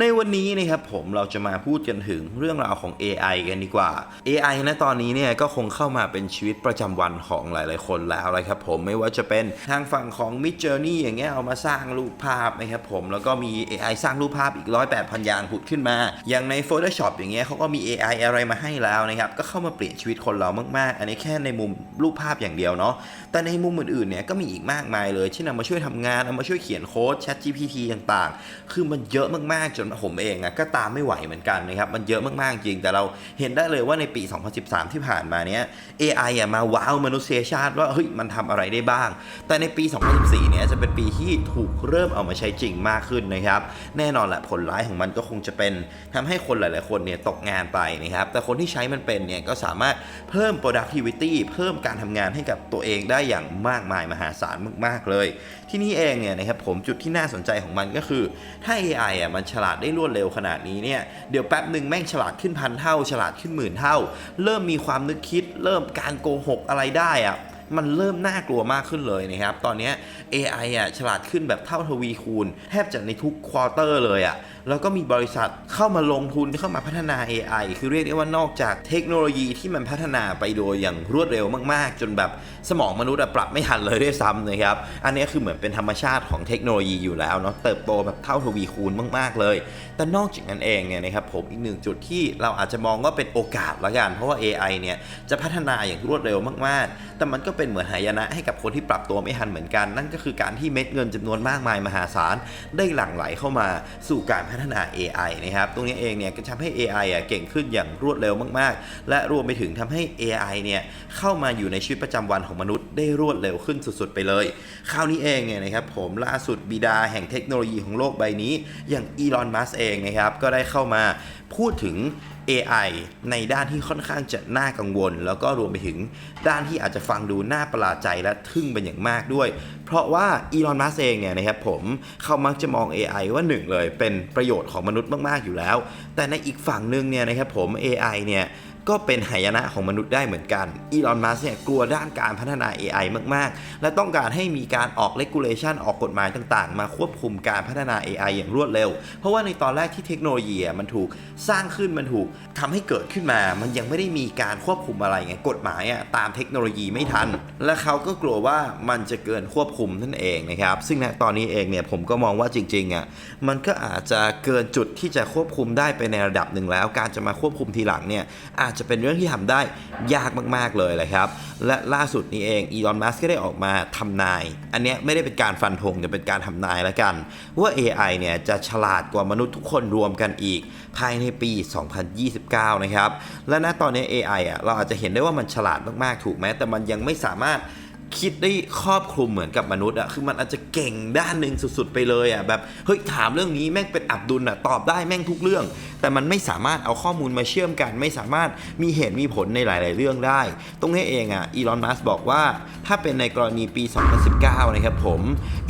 ในวันนี้นะครับผมเราจะมาพูดกันถึงเรื่องราวของ AI กันดีกว่า AI นะตอนนี้เนี่ยก็คงเข้ามาเป็นชีวิตประจำวันของหลาย ๆ คนแล้วเลยครับผมไม่ว่าจะเป็นทางฝั่งของ Mid Journey อย่างเงี้ยเอามาสร้างรูปภาพนะครับผมแล้วก็มี AI สร้างรูปภาพอีกร้อยแปดพันอย่างผุดขึ้นมา อย่างใน Photoshop อย่างเงี้ยเขาก็มี AI อะไรมาให้แล้วนะครับก็เข้ามาเปลี่ยนชีวิตคนเรามาก ๆ อันนี้แค่ในมุมรูปภาพอย่างเดียวเนาะแต่ในมุมอื่น ๆ เนี่ยก็มีอีกมากมายเลยที่นำมาช่วยทำงานเอามาช่วยเขียนโค้ด Chat GPT ต่าง ๆ คือมันเยอะมาก ๆ จนผมเองอะก็ตามไม่ไหวเหมือนกันนะครับ มันเยอะมากๆจริง แต่เราเห็นได้เลยว่าในปี 2013 ที่ผ่านมาเนี้ย AI อะมาว้าวมนุษยชาติว่าเฮ้ยมันทำอะไรได้บ้าง แต่ในปี 2014 เนี่ยจะเป็นปีที่ถูกเริ่มเอามาใช้จริงมากขึ้นนะครับ แน่นอนแหละผลร้ายของมันก็คงจะเป็นทำให้คนหลาย ๆ คนเนี่ยตกงานไปนะครับ แต่คนที่ใช้มันเป็นเนี่ยก็สามารถเพิ่ม productivity เพิ่มการทำงานให้กับตัวเองได้อย่างมากมายมหาศาลมาก ๆ เลย ที่นี่เองเนี่ยนะครับผมจุดที่น่าสนใจของมันก็คือถ้า AI อะมันฉลาดได้รวดเร็วขนาดนี้เนี่ยเดี๋ยวแป๊บหนึ่งแม่งฉลาดขึ้นพันเท่า ฉลาดขึ้นหมื่นเท่า เริ่มมีความนึกคิด เริ่มการโกหกอะไรได้อะมันเริ่มน่ากลัวมากขึ้นเลยนะครับ ตอนนี้ AI อะฉลาดขึ้นแบบเท่าทวีคูณ แทบจะในทุกควอเตอร์เลยอะ แล้วก็มีบริษัทเข้ามาลงทุนเข้ามาพัฒนา AI คือเรียกได้ว่านอกจากเทคโนโลยีที่มันพัฒนาไปโดยอย่างรวดเร็วมากๆ จนแบบสมองมนุษย์อะปรับไม่ทันเลยด้วยซ้ำนะครับ อันนี้คือเหมือนเป็นธรรมชาติของเทคโนโลยีอยู่แล้วเนาะเติบโตแบบเท่าทวีคูณมาก ๆ เลย แต่นอกจากนั้นเองเนี่ยนะครับผมอีกหนึ่งจุดที่เราอาจจะมองว่าเป็นโอกาสละกัน เพราะว่า AI เนี่ยจะพัฒนาอย่างรวดเร็วมาก ๆ แต่มันก็เป็นเหมือนหายนะให้กับคนที่ปรับตัวไม่ทันเหมือนกัน นั่นก็คือการที่เม็ดเงินจำนวนมากมายมหาศาลได้หลั่งไหลเข้ามาสู่การพัฒนา AI นะครับตรงนี้เองเนี่ยก็ทำให้ AI อะเก่งขึ้นอย่างรวดเร็วมากๆ และรวมไปถึงทำให้ AI เนี่ยเข้ามาอยู่ในชีวิตประจำวันของมนุษย์ได้รวดเร็วขึ้นสุดๆ ไปเลย คราวนี้เองเนี่ยนะครับผมล่าสุดบิดาแห่งเทคโนโลยีของโลกใบนี้ อย่างอีลอนมัสเองนะครับก็ได้เข้ามาพูดถึง AI ในด้านที่ค่อนข้างจะน่ากังวล แล้วก็รวมไปถึงด้านที่อาจจะฟังดูน่าประหลาดใจและทึ่งเป็นอย่างมากด้วย เพราะว่าอีลอนมัสเองเนี่ยนะครับผมเขามักจะมอง AI ว่าหนึ่งเลยเป็นประโยชน์ของมนุษย์มาก ๆ อยู่แล้ว แต่ในอีกฝั่งหนึ่งเนี่ยนะครับผม AI เนี่ย ก็เป็นหายนะของมนุษย์ได้เหมือนกันอีลอนมัสเนี่ยกลัวด้านการพัฒนา AI มากๆ และต้องการให้มีการออกเลกูเลชันออกกฎหมายต่างๆ มาควบคุมการพัฒนา AI อย่างรวดเร็ว เพราะว่าในตอนแรกที่เทคโนโลยีมันถูกสร้างขึ้นมันถูกทำให้เกิดขึ้นมา มันยังไม่ได้มีการควบคุมอะไรไงกฎหมายอะตามเทคโนโลยีไม่ทัน และเขาก็กลัวว่ามันจะเกินควบคุมนั่นเองนะครับซึ่งณตอนนี้เองเนี่ยผมก็มองว่าจริงๆอะมันก็อาจจะเกินจุดที่จะควบคุมได้ไปในระดับหนึ่งแล้ว การจะมาควบคุมทีหลังเนี่ยอาจจะเป็นเรื่องที่ทำได้ยากมากๆเลยเลยครับ และล่าสุดนี้เองอีลอนมัสก็ได้ออกมาทำนาย อันนี้ไม่ได้เป็นการฟันธงแต่เป็นการทำนายแล้วกัน ว่า AI เนี่ยจะฉลาดกว่ามนุษย์ทุกคนรวมกันอีก ภายในปี 2029 นะครับ และณตอนนี้ AI อะเราอาจจะเห็นได้ว่ามันฉลาดมากๆถูกไหมแต่มันยังไม่สามารถ คิดได้ครอบคลุมเหมือนกับมนุษย์อะคือมันอาจจะเก่งด้านหนึ่งสุดๆไปเลยอะแบบเฮ้ยถามเรื่องนี้แม่งเป็นอับดุลอะตอบได้แม่งทุกเรื่อง แต่มันไม่สามารถเอาข้อมูลมาเชื่อมกัน ไม่สามารถมีเหตุมีผลในหลาย ๆ เรื่องได้ ตรงนี้เองอะอีลอนมัสบอกว่า ถ้าเป็นในกรณีปี 2019 นะครับผม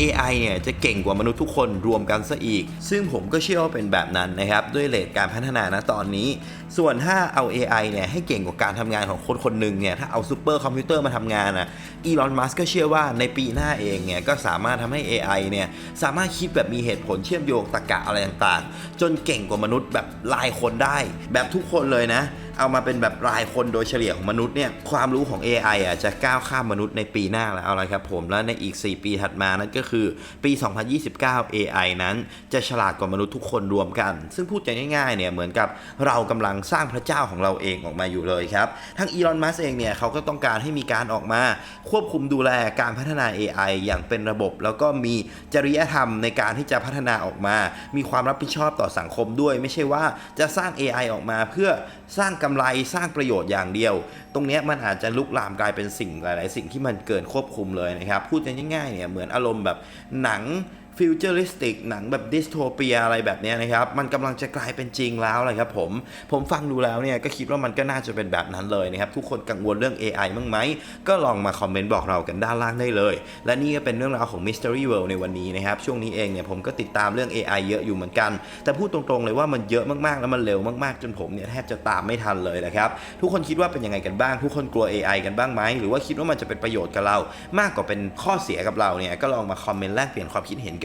AI เนี่ยจะเก่งกว่ามนุษย์ทุกคนรวมกันซะอีก ซึ่งผมก็เชื่อว่าเป็นแบบนั้นนะครับด้วยเลทการพัฒนาณตอนนี้ส่วนถ้าเอา AI เนี่ยให้เก่งกว่าการทำงานของคนคนหนึ่งเนี่ยถ้าเอาซูเปอร์คอมพิวเตอร์มาทำงานอะอีลอนมัสก์ก็เชื่อว่าในปีหน้าเองเนี่ยก็สามารถทำให้ AI เนี่ยสามารถคิดแบบมีเหตุผลเชื่อมโยงตรรกะอะไรต่างๆ จนเก่งกว่ามนุษย์แบบลายคนได้ แบบทุกคนเลยนะ เอามาเป็นแบบรายคนโดยเฉลี่ยของมนุษย์เนี่ยความรู้ของ AI อะจะก้าวข้ามมนุษย์ในปีหน้าแล้วเอาละครับผมและในอีก 4 ปีถัดมานั่นก็คือปี 2029 AI นั้นจะฉลาดกว่ามนุษย์ทุกคนรวมกัน ซึ่งพูดง่ายๆเนี่ยเหมือนกับเรากำลังสร้างพระเจ้าของเราเองออกมาอยู่เลยครับทั้งอีลอนมัสเองเนี่ยเขาก็ต้องการให้มีการออกมาควบคุมดูแลการพัฒนา AI อย่างเป็นระบบ แล้วก็มีจริยธรรมในการที่จะพัฒนาออกมา มีความรับผิดชอบต่อสังคมด้วย ไม่ใช่ว่าจะสร้าง AI ออกมาเพื่อสร้างกำไรสร้างประโยชน์อย่างเดียว ตรงนี้มันอาจจะลุกลามกลายเป็นสิ่งหลาย ๆ สิ่งที่มันเกินควบคุมเลยนะครับ พูดง่ายๆเนี่ยเหมือนอารมณ์แบบหนัง ฟิวเจอริสติกหนังแบบดิสโทเปียอะไรแบบนี้นะครับ มันกำลังจะกลายเป็นจริงแล้วเลยครับผม ผมฟังดูแล้วเนี่ยก็คิดว่ามันก็น่าจะเป็นแบบนั้นเลยนะครับ ทุกคนกังวลเรื่อง AI มั้งไหม ก็ลองมาคอมเมนต์บอกเรากันด้านล่างได้เลย และนี่ก็เป็นเรื่องราวของ Mystery World ในวันนี้นะครับ ช่วงนี้เองเนี่ยผมก็ติดตามเรื่อง AI เยอะอยู่เหมือนกัน แต่พูดตรงๆเลยว่ามันเยอะมากๆแล้วมันเร็วมากๆ จนผมเนี่ยแทบจะตามไม่ทันเลยนะครับ ทุกคนคิดว่าเป็นยังไงกันบ้าง ทุกคนกลัว AI กันบ้างไหมหรือว่าคิดว่ามันจะเป็นประโยชน์กับเรา มากกว่าเป็นข้อเสียกับเราเนี่ยก็ลองมาคอมเมนต์แลกเปลี่ยนความคิดเห็นเ